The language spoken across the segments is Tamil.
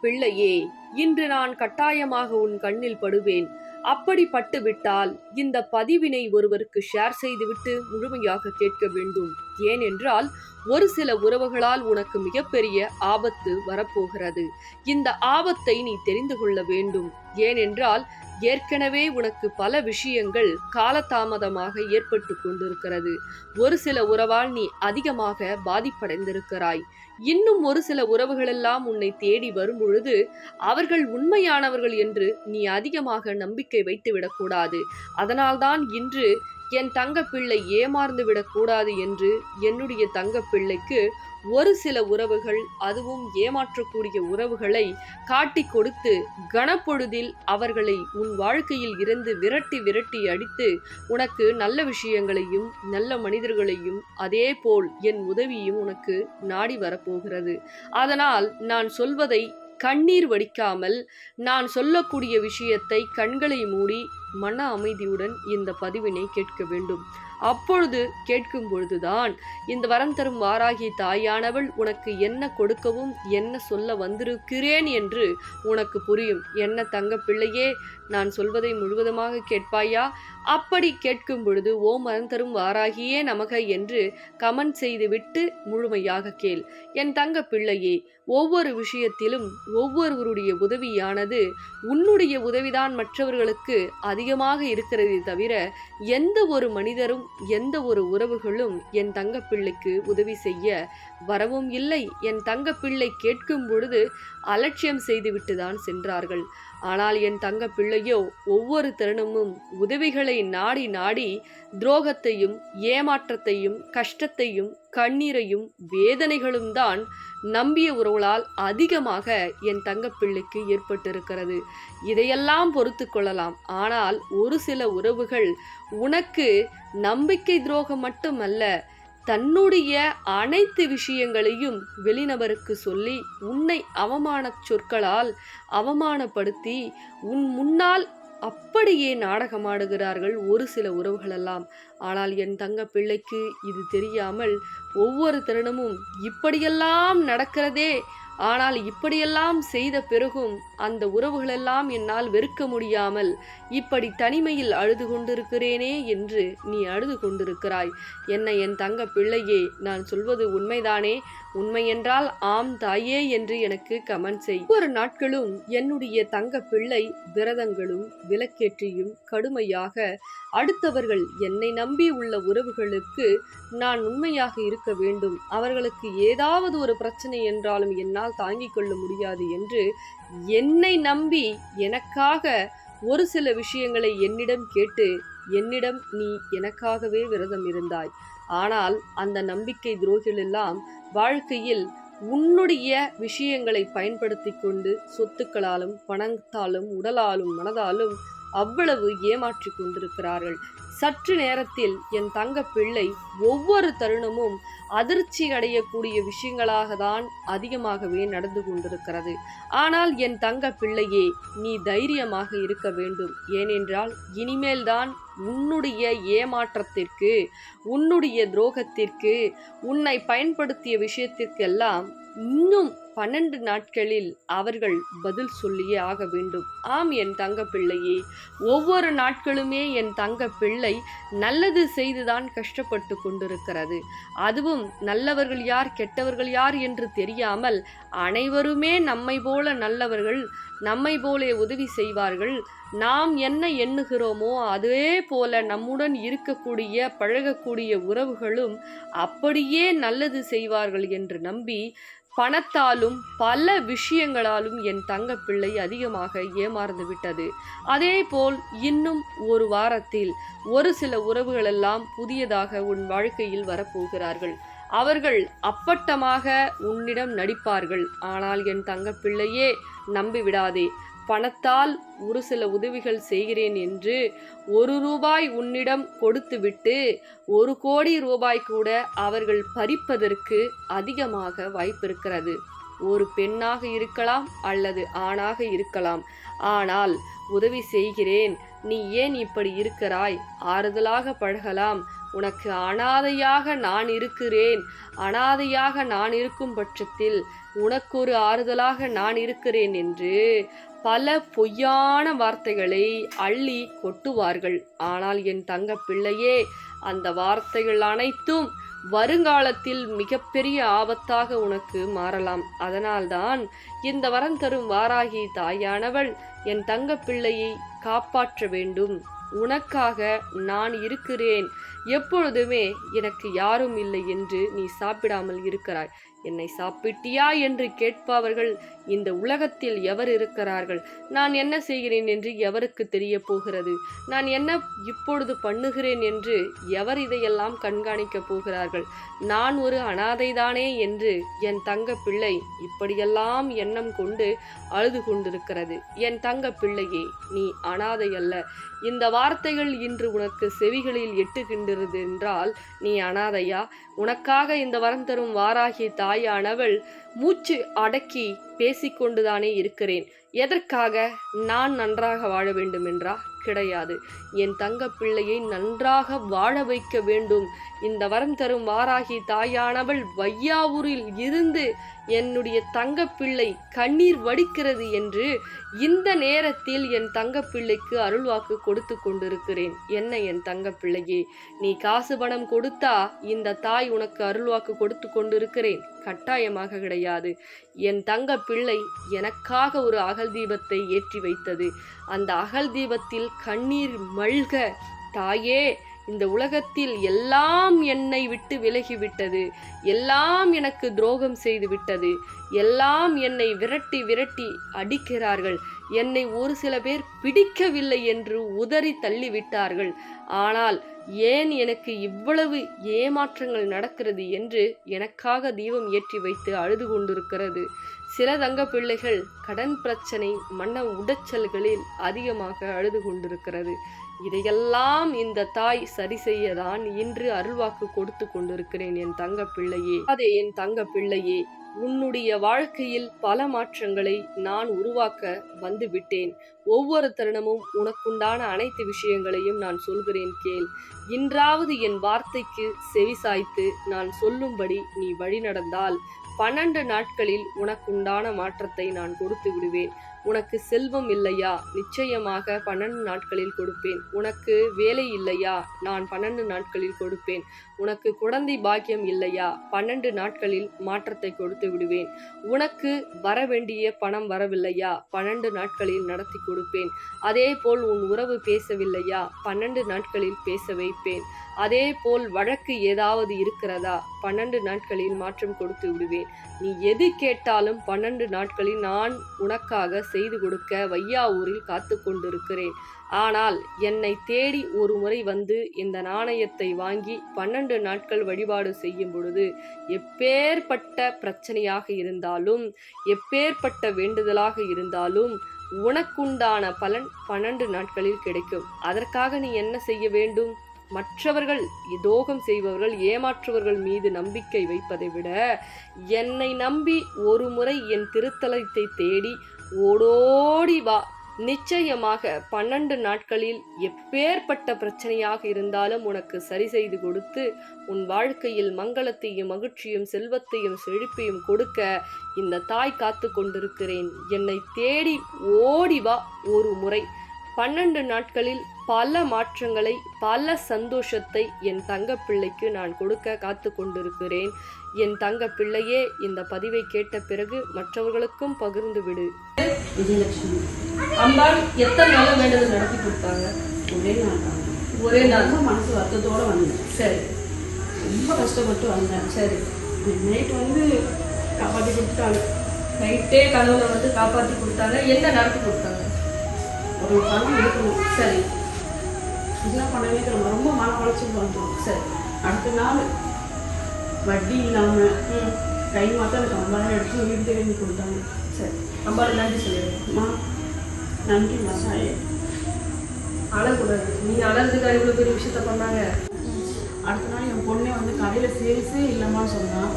பிள்ளையே இன்று நான் கட்டாயமாக உன் கண்ணில் படுவேன். அப்படி பட்டுவிட்டால் இந்த பதிவினை ஒருவருக்கு ஷேர் செய்துவிட்டு முழுமையாக கேட்க வேண்டும். ஏனென்றால் ஒரு சில உறவுகளால் உனக்கு மிகப்பெரிய ஆபத்து வரப்போகிறது. இந்த ஆபத்தை நீ தெரிந்து கொள்ள வேண்டும். ஏனென்றால் ஏற்கனவே உனக்கு பல விஷயங்கள் காலதாமதமாக ஏற்பட்டு கொண்டிருக்கிறது. ஒரு சில உறவால் நீ அதிகமாக பாதிப்படைந்திருக்கிறாய். இன்னும் ஒரு சில உறவுகளெல்லாம் உன்னை தேடி வரும் பொழுது அவர்கள் உண்மையானவர்கள் என்று நீ அதிகமாக நம்பிக்கை வைத்து விடக்கூடாது அதனால்தான் இன்று என் தங்க பிள்ளை விடக்கூடாது என்று என்னுடைய தங்க பிள்ளைக்கு ஒரு சில உறவுகள் அதுவும் ஏமாற்றக்கூடிய உறவுகளை காட்டி கொடுத்து கனப்பொழுதில் அவர்களை உன் வாழ்க்கையில் இருந்து விரட்டி விரட்டி அடித்து உனக்கு நல்ல விஷயங்களையும் நல்ல மனிதர்களையும் அதே போல் என் உதவியும் உனக்கு நாடி வரப்போகிறது. அதனால் நான் சொல்வதை கண்ணீர் வடிக்காமல் நான் சொல்லக்கூடிய விஷயத்தை கண்களை மூடி மன அமைதியுடன் இந்த பதிவினை கேட்க வேண்டும். அப்பொழுது கேட்கும் பொழுதுதான் இந்த வரம் தரும் வாராகி தாயானவள் உனக்கு என்ன கொடுக்கவும் என்ன சொல்ல வந்திருக்கிறேன் என்று உனக்கு புரியும். என்ன தங்க பிள்ளையே நான் சொல்வதை முழுவதுமாக கேட்பாயா? அப்படி கேட்கும் பொழுது ஓ மரம் தரும் வாராகியே நமக என்று கமெண்ட் செய்துவிட்டு முழுமையாக கேள். என் தங்க பிள்ளையே ஒவ்வொரு விஷயத்திலும் ஒவ்வொருவருடைய உதவியானது உன்னுடைய உதவிதான் மற்றவர்களுக்கு அதிகமாக இருக்கிறதே தவிர எந்த ஒரு மனிதரும் எந்த ஒரு உறவுகளும் என் தங்க பிள்ளைக்கு உதவி செய்ய வரவும் இல்லை. என் தங்க பிள்ளை கேட்கும் பொழுது அலட்சியம் செய்துவிட்டு தான் சென்றார்கள். ஆனால் என் தங்க பிள்ளையோ ஒவ்வொரு தருணமும் உதவிகளை நாடி நாடி துரோகத்தையும் ஏமாற்றத்தையும் கஷ்டத்தையும் கண்ணீரையும் வேதனைகளும் தான் நம்பிய உறவுகளால் அதிகமாக என் தங்கப்பிள்ளைக்கு ஏற்பட்டிருக்கிறது. இதையெல்லாம் பொறுத்து கொள்ளலாம். ஆனால் ஒரு சில உறவுகள் உனக்கு நம்பிக்கை துரோகம் மட்டுமல்ல தன்னுடைய அனைத்து விஷயங்களையும் வெளிநபருக்கு சொல்லி உன்னை அவமானச் சொற்களால் அவமானப்படுத்தி உன் முன்னால் அப்படியே நாடகமாடுகிறார்கள் ஒரு சில உறவுகளெல்லாம். ஆனால் என் தங்க பிள்ளைக்கு இது தெரியாமல் ஒவ்வொரு தருணமும் இப்படியெல்லாம் நடக்கிறதே ஆனால் இப்படியெல்லாம் செய்த பிறகும் அந்த உறவுகளெல்லாம் என்னால் வெறுக்க முடியாமல் இப்படி தனிமையில் அழுது கொண்டிருக்கிறேனே என்று நீ அழுது கொண்டிருக்கிறாய். என்னை என் தங்க பிள்ளையே நான் சொல்வது உண்மைதானே? உண்மையென்றால் ஆம் தாயே என்று எனக்கு கமெண்ட் செய். ஒவ்வொரு நாட்களும் என்னுடைய தங்க பிள்ளை விரதங்களும் விலக்கேற்றியும் கடுமையாக அடுத்தவர்கள் என்னை நம்பி உள்ள உறவுகளுக்கு நான் உண்மையாக இருக்க வேண்டும். அவர்களுக்கு ஏதாவது ஒரு பிரச்சனை என்றாலும் என்னால் தாங்கிக் கொள்ள முடியாது என்று என்னை நம்பி எனக்காக ஒரு சில விஷயங்களை என்னிடம் கேட்டு என்னிடம் நீ எனக்காகவே விரதம் இருந்தாய். ஆனால் அந்த நம்பிக்கை துரோகிகள் எல்லாம் வாழ்க்கையில் உன்னுடைய விஷயங்களை பயன்படுத்தி கொண்டு சொத்துக்களாலும் பணத்தாலும் உடலாலும் மனதாலும் அவ்வளவு ஏமாற்றி கொண்டிருக்கிறார்கள். சற்று நேரத்தில் என் தங்க பிள்ளை ஒவ்வொரு தருணமும் அதிர்ச்சி அடையக்கூடிய விஷயங்களாக தான் அதிகமாகவே நடந்து கொண்டிருக்கிறது. ஆனால் என் தங்க பிள்ளையே நீ தைரியமாக இருக்க வேண்டும். ஏனென்றால் இனிமேல்தான் உன்னுடைய ஏமாற்றத்திற்கு உன்னுடைய துரோகத்திற்கு உன்னை பயன்படுத்திய விஷயத்திற்கெல்லாம் இன்னும் பன்னெண்டு நாட்களில் அவர்கள் பதில் சொல்லியே ஆக வேண்டும். ஆம் என் தங்க பிள்ளையே ஒவ்வொரு நாட்களுமே என் தங்க பிள்ளை நல்லது செய்துதான் கஷ்டப்பட்டு கொண்டிருக்கிறது. அதுவும் நல்லவர்கள் யார் கெட்டவர்கள் யார் என்று தெரியாமல் அனைவருமே நம்மை போல நல்லவர்கள் நம்மை போலே உதவி செய்வார்கள். நாம் என்ன எண்ணுகிறோமோ அதே போல நம்முடன் இருக்கக்கூடிய பழகக்கூடிய உறவுகளும் அப்படியே நல்லது செய்வார்கள் என்று நம்பி பணத்தாலும் பல விஷயங்களாலும் என் தங்கப்பிள்ளை அதிகமாக ஏமாறந்து விட்டது. அதே போல் இன்னும் ஒரு வாரத்தில் ஒரு சில உறவுகளெல்லாம் புதியதாக உன் வாழ்க்கையில் வரப்போகிறார்கள். அவர்கள் அப்பட்டமாக உன்னிடம் நடிப்பார்கள். ஆனால் என் தங்கப்பிள்ளையே நம்பிவிடாதே. பணத்தால் ஒரு சில உதவிகள் செய்கிறேன் என்று ஒரு ரூபாய் உன்னிடம் கொடுத்துவிட்டு ஒரு கோடி ரூபாய் கூட அவர்கள் பறிப்பதற்கு அதிகமாக வாய்ப்பிருக்கிறது. ஒரு பெண்ணாக இருக்கலாம் அல்லது ஆணாக இருக்கலாம். ஆனால் உதவி செய்கிறேன். நீ ஏன் இப்படி இருக்கிறாய்? ஆறுதலாக பழகலாம். உனக்கு அனாதையாக நான் இருக்கிறேன். அனாதையாக நான் இருக்கும் பட்சத்தில் உனக்கொரு ஆறுதலாக நான் இருக்கிறேன் என்று பல பொய்யான வார்த்தைகளை அள்ளி கொட்டுவார்கள். ஆனால் என் தங்க பிள்ளையே அந்த வார்த்தைகள் அனைத்தும் வருங்காலத்தில் மிகப்பெரிய ஆபத்தாக உனக்கு மாறலாம். அதனால்தான் இந்த வரம் தரும் வாராகி தாயானவள் என் தங்க பிள்ளையை காப்பாற்ற வேண்டும். உனக்காக நான் இருக்கிறேன். எப்பொழுதுமே எனக்கு யாரும் இல்லை என்று நீ சாப்பிடாமல் இருக்கிறாய். என்னை சாப்பிட்டியா என்று கேட்பவர்கள் இந்த உலகத்தில் எவர் இருக்கிறார்கள்? நான் என்ன செய்கிறேன் என்று எவருக்கு தெரிய போகிறது நான் என்ன இப்பொழுது பண்ணுகிறேன் என்று எவர் இதையெல்லாம் கண்காணிக்கப் போகிறார்கள்? நான் ஒரு அனாதைதானே என்று என் தங்க பிள்ளை இப்படியெல்லாம் எண்ணம் கொண்டு அழுது கொண்டிருக்கிறது. என் தங்க பிள்ளையே நீ அனாதை அல்ல இந்த வார்த்தைகள் இன்று உனக்கு செவிகளில் எட்டுகின்றது என்றால் நீ அனாதையா? உனக்காக இந்த வரம் தரும் வாராகி தாயானவள் மூச்சு அடக்கி பேசிக்கொண்டுதானே இருக்கிறேன். எதற்காக? நான் நன்றாக வாழ வேண்டுமென்றா? கிடையாது. என் தங்க பிள்ளையை நன்றாக வாழ வைக்க வேண்டும் இந்த வரம் தரும் வாராகி தாயானவள் வையாவூரில் இருந்து என்னுடைய தங்கப்பிள்ளை கண்ணீர் வடிக்கிறது என்று இந்த நேரத்தில் என் தங்கப்பிள்ளைக்கு அருள்வாக்கு கொடுத்து கொண்டிருக்கிறேன். என்ன என் தங்கப்பிள்ளையே நீ காசு பணம் கொடுத்தா இந்த தாய் உனக்கு அருள்வாக்கு கொடுத்து கொண்டிருக்கிறேன். கட்டாயமாக கிடையாது. என் தங்க பிள்ளை எனக்காக ஒரு அகல் தீபத்தை ஏற்றி வைத்தது. அந்த அகல் தீபத்தில் கண்ணீர் மல்க தாயே இந்த உலகத்தில் எல்லாம் என்னை விட்டு விலகிவிட்டது. எல்லாம் எனக்கு துரோகம் செய்து விட்டது. எல்லாம் என்னை விரட்டி விரட்டி அடிக்கிறார்கள். என்னை ஒரு சில பேர் பிடிக்கவில்லை என்று உதறி தள்ளிவிட்டார்கள். ஆனால் ஏன் எனக்கு இவ்வளவு ஏமாற்றங்கள் நடக்கிறது என்று எனக்காக தீபம் ஏற்றி வைத்து அழுது கொண்டிருக்கிறது. சில தங்க பிள்ளைகள் கடன் பிரச்சனை மன உடைச்சல்களில் அதிகமாக அழுது கொண்டிருக்கிறது. இதையெல்லாம் இந்த தாய் சரி செய்யதான் இன்று அருள்வாக்கு கொடுத்து கொண்டிருக்கிறேன் என் தங்க பிள்ளையே அதே என் தங்க பிள்ளையே உன்னுடைய வாழ்க்கையில் பல மாற்றங்களை நான் உருவாக்க வந்து விட்டேன் ஒவ்வொரு தருணமும் உனக்குண்டான அனைத்து விஷயங்களையும் நான் சொல்கிறேன் கேள். இன்றாவது என் வார்த்தைக்கு செவிசாய்த்து நான் சொல்லும்படி நீ வழி நடந்தால் பன்னெண்டு நாட்களில் உனக்குண்டான மாற்றத்தை நான் கொடுத்து விடுவேன். உனக்கு செல்வம் இல்லையா? நிச்சயமாக பன்னெண்டு நாட்களில் கொடுப்பேன். உனக்கு வேலை இல்லையா? நான் பன்னெண்டு நாட்களில் கொடுப்பேன். உனக்கு குழந்தை பாக்கியம் இல்லையா? பன்னெண்டு நாட்களில் மாற்றத்தை கொடுத்து விடுவேன். உனக்கு வர வேண்டிய பணம் வரவில்லையா? பன்னெண்டு நாட்களில் நடத்தி கொடுப்பேன். அதே போல் உன் உறவு பேசவில்லையா? பன்னெண்டு நாட்களில் பேச வைப்பேன். அதே போல் வழக்கு ஏதாவது இருக்கிறதா? பன்னெண்டு நாட்களில் மாற்றம் கொடுத்து விடுவேன். நீ எது கேட்டாலும் பன்னெண்டு நாட்களில் நான் உனக்காக செய்து கொடுக்க வையாவூரில் காத்து கொண்டிருக்கிறேன். ஆனால் என்னை தேடி ஒரு முறை வந்து இந்த நாணயத்தை வாங்கி பன்னெண்டு நாட்கள் வழிபாடு செய்யும் பொழுது எப்பேற்பட்ட பிரச்சனையாக இருந்தாலும் எப்பேற்பட்ட வேண்டுதலாக இருந்தாலும் உனக்குண்டான பலன் பன்னெண்டு நாட்களில் கிடைக்கும். அதற்காக நீ என்ன செய்ய வேண்டும்? மற்றவர்கள் தோகம் செய்பவர்கள் ஏமாற்றுவர்கள் மீது நம்பிக்கை வைப்பதை விட என்னை நம்பி ஒரு முறை என் திருத்தலத்தை தேடி ஓடோடி வா. நிச்சயமாக பன்னெண்டு நாட்களில் எப்பேற்பட்ட பிரச்சனையாக இருந்தாலும் உனக்கு சரி செய்து கொடுத்து உன் வாழ்க்கையில் மங்களத்தையும் மகிழ்ச்சியும் செல்வத்தையும் செழிப்பையும் கொடுக்க இந்த தாய் காத்து கொண்டிருக்கிறேன். என்னை தேடி ஓடி வா ஒரு முறை. பன்னெண்டு நாட்களில் பல மாற்றங்களை பல சந்தோஷத்தை என் தங்க பிள்ளைக்கு நான் கொடுக்க காத்து கொண்டிருக்கிறேன். என் தங்க பிள்ளையே இந்த பதிவை கேட்ட பிறகு மற்றவர்களுக்கும் பகிர்ந்து விடு. அம்பாள் எத்தனை நாளும் வேண்டது நடத்தி கொடுத்தாங்க? ஒரே நாள் ஒரே நாள் ரொம்ப மனசு வருத்தத்தோடு வந்தேன். சரி. ரொம்ப கஷ்டப்பட்டு வந்தேன். சரி. நைட் வந்து காப்பாற்றி கொடுத்துட்டாங்க. நைட்டே கனவுல வந்து காப்பாற்றி கொடுத்தாங்க. என்ன நடத்தி கொடுத்தாங்க? ஒரு பணம் இருக்கணும் சரி. என்ன பண்ணவே தெரியல ரொம்ப மன உளைச்சல் வந்துடும் சரி அடுத்த நாள் வட்டி இல்லாமல் கை மாற்ற எனக்கு ஐம்பதாயிரம் எடுத்து வீடு தேடி கொடுத்தாங்க. சரி அம்பாள் நன்றி சொல்லிடுங்க அம்மா நன்றி மசாயே அழக்கூடாது நீங்க அழறதுக்காக இவ்வளவு பெரிய விஷயத்த பண்ணாங்க? அடுத்த நாள் என் பொண்ணே வந்து கடையில் சேல்ஸே இல்லைம்மான்னு சொன்னான்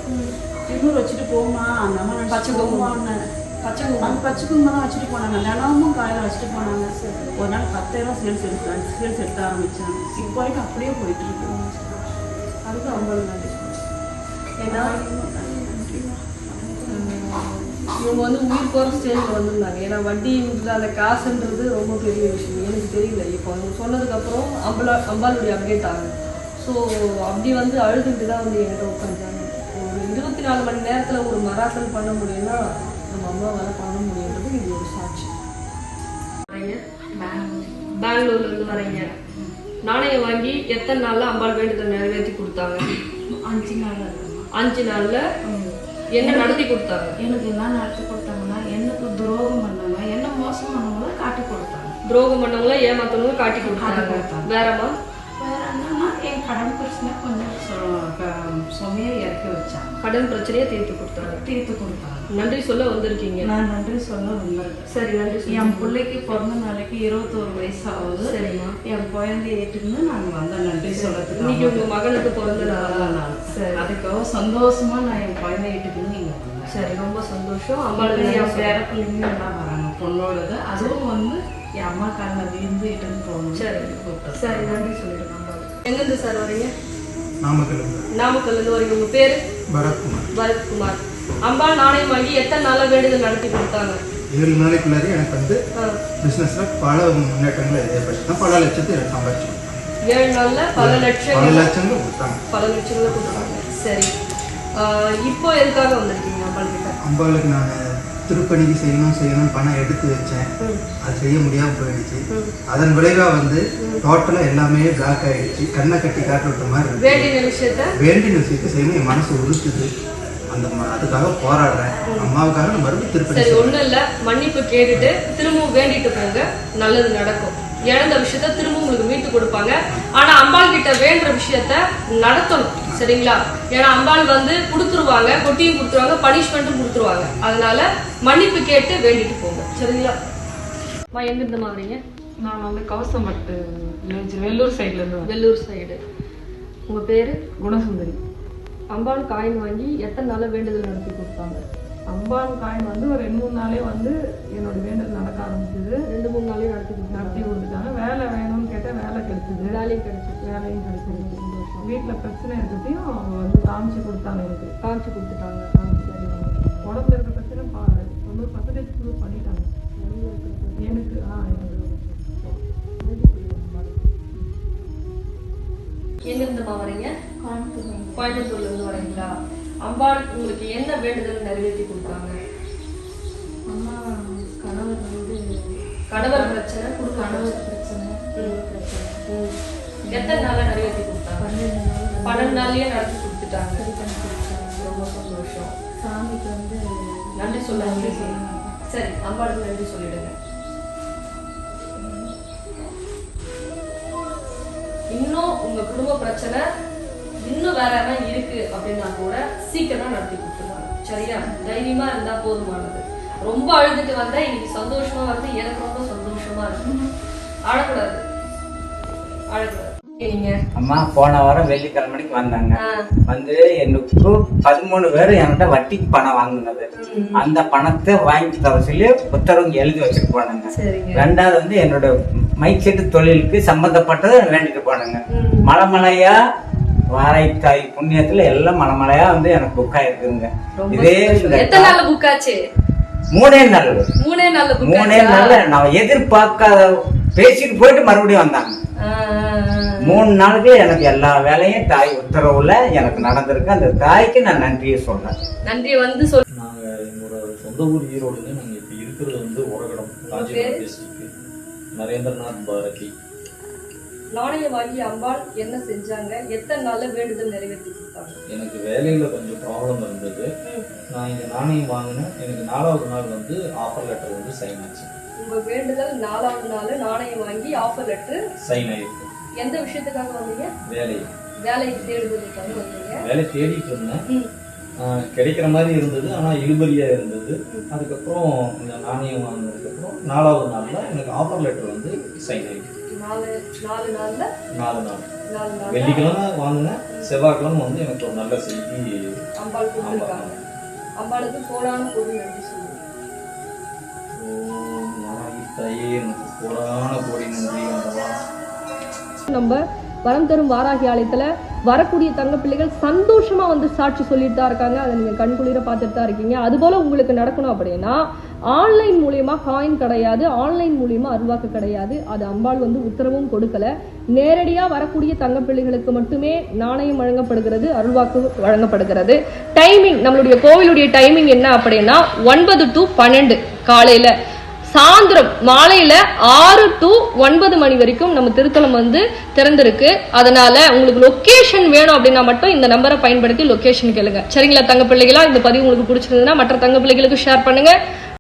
திண்ணூறு வச்சுட்டு போமா அந்த அம்மா பச்சை போமான்னு பச்சை குங்குமம் பச்சை குங்குமம் தான் வச்சுட்டு போனாங்க. நிலமும் காலையில் வச்சுட்டு போனாங்க. ஒரு நாள் பத்தாயிரம் சேல்ஸ் எடுத்தாங்க சேல்ஸ் எடுக்க ஆரம்பிச்சாங்க. இப்போ வரைக்கும் அப்படியே போயிட்டு இருக்கு அதுக்கு ரொம்ப நன்றி ஏன்னா இவங்க வந்து உயிர் போகிற ஸ்டேஜில் வந்திருந்தாங்க. ஏன்னா வட்டின்ற அந்த காசுன்றது ரொம்ப பெரிய விஷயம். எனக்கு தெரியல. இப்போ அவங்க சொன்னதுக்கப்புறம் அம்பலா அம்பாளுடைய அப்டேட் ஆகுது. ஸோ அப்படி வந்து அழுதுட்டு தான் வந்து என்கிட்ட உட்காந்தாங்க ஒரு இருபத்தி நாலு மணி நேரத்தில் ஒரு மராத்தல் பண்ண முடியும்னா நம்ம அம்மாவால் பண்ண முடியுன்றது இது ஒரு சாட்சி வரீங்க பெங்களூர்ல இருந்து வரீங்க. நாணயம் வாங்கி எத்தனை நாள்ல அம்பாள் வேண்டுதல் நிறைவேற்றி கொடுத்தாங்க? அஞ்சு நாள் அஞ்சு நாள்ல என்ன நடத்தி கொடுத்தாங்க? எனக்கு என்ன நடத்தி கொடுத்தாங்கன்னா எனக்கு துரோகம் பண்ணாங்க என்ன மோசம் பண்ணவங்கள காட்டி கொடுத்தாங்க. துரோகம் பண்ணவங்கள ஏமாத்தவங்க காட்டி கொடுத்தாங்க. வேறமா கடன் பிரச்சனை கொஞ்சம் சுமையை இறக்கி வச்சாங்க. கடன் பிரச்சனையை தீர்த்து கொடுத்தாங்க. தீர்த்து கொடுத்தாங்க. நன்றி சொல்ல வந்திருக்கீங்க. நான் நன்றி சொல்ல வந்திருக்கேன் சரி நன்றி என் பிள்ளைக்கு பிறந்த நாளைக்கு இருபத்தோரு வயசு ஆகுது சரிம்மா. என் குழந்தைய ஏற்றுக்குன்னு நாங்கள் வந்தோம் நன்றி இன்னைக்கு சொல்லத்துக்கு உங்க மகனுக்கு பிறந்த நாள் சரி. அதுக்காக சந்தோஷமா நான் என் குழந்தைய ஏற்றுக்குன்னு வந்தேன். சரி ரொம்ப சந்தோஷம். அம்பாளுக்கு என் பேர பிள்ளைங்க எல்லாம் வராங்க. பொண்ணோடது. அதுவும் வந்து என் அம்மா காலில் விழுந்து இட்டுன்னு போகணும் சரி சரி நன்றி அம்பாளுக்கு எங்கிருந்து சார் வரீங்க? நாமக்கல் நாமக்கல்ல இருந்து வரீங்க. உங்க பேரு? பரத்குமார். பரத்குமார். அம்பாள் நாணயம் வாங்கி எத்தனை நாளா வேண்டுதல் நடத்தி கொடுத்தாங்க? ஏழு நாளைக்குள்ளாரே எனக்கு வந்து ஆ. பிஸ்னஸில் பல முன்னேற்றங்கள் ஏற்பட்டு பல லட்சத்தை எனக்கு சம்பாதிச்சு. ஏழு நாள்ல பல லட்சம் பல லட்சங்கள் கொடுத்தாங்க. பல லட்சங்களை கொடுத்தாங்க. சரி. இப்போ எதுக்காக வந்திருக்கீங்க அம்பாள் கிட்ட? அம்பாளுக்கு நான் திருப்பணிக்கு செய்யணும் செய்யணும் பணம் எடுத்து வச்சேன். அது செய்ய முடியாமல் போயிடுச்சு. அதன் விளைவாக வந்து டோட்டலாக எல்லாமே பிளாக் ஆயிடுச்சு. கண்ணை கட்டி காட்டு விட்ட மாதிரி வேண்டிய விஷயத்த? வேண்டிய விஷயத்தை செய்யணும். என் மனசு உறுத்துது அந்த அதுக்காக போராடுறேன். அம்மாவுக்காக நான் மறுபடியும் திருப்பணி. ஒண்ணும் இல்ல. மன்னிப்பு கேட்டுட்டு திரும்பவும் வேண்டிட்டு போங்க. நல்லது நடக்கும். இழந்த விஷயத்த திரும்ப உங்களுக்கு மீட்டு கொடுப்பாங்க. ஆனா அம்பாள் கிட்ட வேண்டுற விஷயத்த நடத்தணும் சரிங்களா? ஏன்னா அம்பாள் வந்து கொடுத்துருவாங்க கொட்டியும் கொடுத்துருவாங்க பனிஷ்மெண்ட்டும் கொடுத்துருவாங்க. அதனால மன்னிப்பு கேட்டு வேண்டிட்டு போங்க சரிங்களா? அம்மா எங்க இருந்து வரீங்க? நான் வந்து கவசம்பட்டு வில்லேஜ் வெள்ளூர் சைட்ல இருந்து. வெள்ளூர் சைடு. உங்க பேரு? குணசுந்தரி. அம்பாள் காயின் வாங்கி எத்தனை நாளா வேண்டுதல் நடத்தி கொடுத்தாங்க? அம்பான் காயின் வந்து ஒரு ரெண்டு மூணு நாளே வந்து என்னோட வேண்டல் நடக்க ஆரம்பிச்சது. ரெண்டு மூணு நாளே நடத்தி நடத்தி கொடுத்துட்டாங்க. வேலை வேணும்னு கேட்டால் வேலை கிடைச்சது. வேலையும் கிடைச்சிருக்கு வேலையும் கிடைச்சது. வீட்டில் பிரச்சனை இருக்கிறதையும் அவங்க வந்து காமிச்சு கொடுத்தாங்க எனக்கு. காமிச்சு கொடுத்துட்டாங்க. சரி உடம்புல இருக்கிற பிரச்சனை பா- தொண்ணூறு பர்சன்டேஜ் ப்ரூவ் பண்ணிட்டாங்க. எனக்கு ஆ எனக்கு. எங்க இருந்துமா வரீங்க? கோயம்புத்தூர்ல இருந்து வரீங்களா? அம்பாள் உங்களுக்கு என்ன வேண்டுதல் நிறைவேற்றி கொடுத்தாங்க? அம்மா கணவர் வந்து கணவர் பிரச்சனை கணவர் பிரச்சனை. ம். எத்தனை நாளா நிறைவேற்றி கொடுத்தாங்க? பன்னெண்டு நாள் பன்னெண்டு நாள்லயே நடத்தி கொடுத்துட்டாங்க. சரி பண்ணி கொடுத்தாங்க ரொம்ப சந்தோஷம். சாமிக்கு வந்து நன்றி சொல்ல நன்றி சொல்லணும் சரி அம்பாளுக்கு நன்றி சொல்லிடுங்க. இன்னும் உங்க குடும்ப பிரச்சனை இன்னும் வேற என்ன இருக்கு அப்படின்னா கூட சீக்கிரமா நடத்தி கொடுத்துருவாங்க. சரியா? தைரியமா இருந்தா போதுமானது. ரொம்ப அழுதுட்டு வந்தா இன்னைக்கு சந்தோஷமா வந்து எனக்கு ரொம்ப சந்தோஷமா இருக்கு அழக்கூடாது. அழக்கூடாது. நீங்க? அம்மா போன வாரம் வெள்ளிக்கிழமைக்கு வந்தாங்க. வந்து எனக்கு பதிமூணு பேர் என்கிட்ட வட்டிக்கு பணம் வாங்கினது. அந்த பணத்தை வாங்கி தர சொல்லி உத்தரவு எழுதி வச்சுட்டு போனாங்க. சரிங்க. ரெண்டாவது வந்து என்னோட மைக் செட்டு தொழிலுக்கு சம்பந்தப்பட்டதை வேண்டிட்டு போனாங்க. ம். மலை மலையா வாரைத்தாய் புண்ணியத்துல எல்லாம் மலை மலையா வந்து எனக்கு புக் ஆயிருக்குங்க இதே எத்தனை நாள்ல புக் ஆச்சு? மூணே நாள். மூணே புக் மூணே நாள்ல நான் எதிர்பார்க்காத பேசிட்டு போயிட்டு மறுபடியும் வந்தாங்க. மூணு நாளுக்கு எனக்கு எல்லா வேலையும் தாய் உத்தரவுல எனக்கு நடந்திருக்கு. அந்த தாய்க்கு நான் நன்றியை சொல்றேன். நன்றி வந்து சொல் நாங்கள் என்னோட சொந்த ஊர் ஈரோடுங்க நாங்கள் இப்போ இருக்கிறது வந்து உரகடம் டிஸ்ட்ரிக்ட் நரேந்திரநாத் பாரதி. நாணயம் வாங்கி அம்பாள் என்ன செஞ்சாங்க? எத்தனை நாள்ல வேண்டுதல் நிறைவேற்றி கொடுத்தாங்க எனக்கு வேலையில் கொஞ்சம் ப்ராப்ளம் இருந்தது. நான் இங்கே நாணயம் வாங்கினேன். எனக்கு நாலாவது நாள் வந்து ஆஃபர் லெட்டர் வந்து சைன் ஆச்சு. உங்க வேண்டுதல் நாலாவது நாள் நாணயம் வாங்கி ஆஃபர் லெட்டர் சைன் ஆயிருக்கு. எந்த விஷயத்துக்காக வந்தீங்க? வேலை வேலை தேடுதலுக்காக வந்தீங்க. வேலை தேடிட்டு இருந்தேன். கிடைக்கிற மாதிரி இருந்தது. ஆனால் இழுபறியாக இருந்தது. அதுக்கப்புறம் இந்த நாணயம் வாங்கினதுக்கப்புறம் நாலாவது நாளில் எனக்கு ஆஃபர் லெட்டர் வந்து சைன் ஆயிருக்கு. நாலு நாலு நாள்ல? நாலு நாள். நாலு நாள் வெள்ளிக்கிழமை வாங்கினேன் செவ்வாய்க்கிழமை வந்து எனக்கு ஒரு நல்ல செய்தி அம்பாள் கொடுத்துருக்காங்க அம்பாளுக்கு கோடான பொருள் தாயே எனக்கு கோடான கோடி நன்றி ஆண்டவா நம்ம வரம் தரும் வாராகி ஆலயத்துல வரக்கூடிய தங்க பிள்ளைகள் சந்தோஷமா வந்து சாட்சி சொல்லிட்டு தான் இருக்காங்க. அதை நீங்க கண்குளிர பார்த்துட்டு தான் இருக்கீங்க. அதுபோல உங்களுக்கு நடக்கணும் அப்படின்னா ஆன்லைன் மூலியமா காயின் கிடையாது ஆன்லைன் மூலியமா அருவாக்கு கிடையாது. அது அம்பாள் வந்து உத்தரவும் கொடுக்கல. நேரடியா வரக்கூடிய தங்க பிள்ளைகளுக்கு மட்டுமே நாணயம் வழங்கப்படுகிறது அருள்வாக்கு வழங்கப்படுகிறது. டைமிங் நம்மளுடைய கோவிலுடைய டைமிங் என்ன அப்படின்னா ஒன்பது டு பன்னெண்டு காலையில. சாயந்தரம் மாலையில ஆறு டு ஒன்பது மணி வரைக்கும் நம்ம திருத்தலம் வந்து திறந்திருக்கு. அதனால உங்களுக்கு லொகேஷன் வேணும் அப்படின்னா மட்டும் இந்த நம்பரை பயன்படுத்தி லொகேஷன் கேளுங்க. சரிங்களா தங்க பிள்ளைகளா? இந்த பதிவு உங்களுக்கு பிடிச்சிருந்ததுன்னா மற்ற தங்க பிள்ளைகளுக்கு ஷேர் பண்ணுங்க.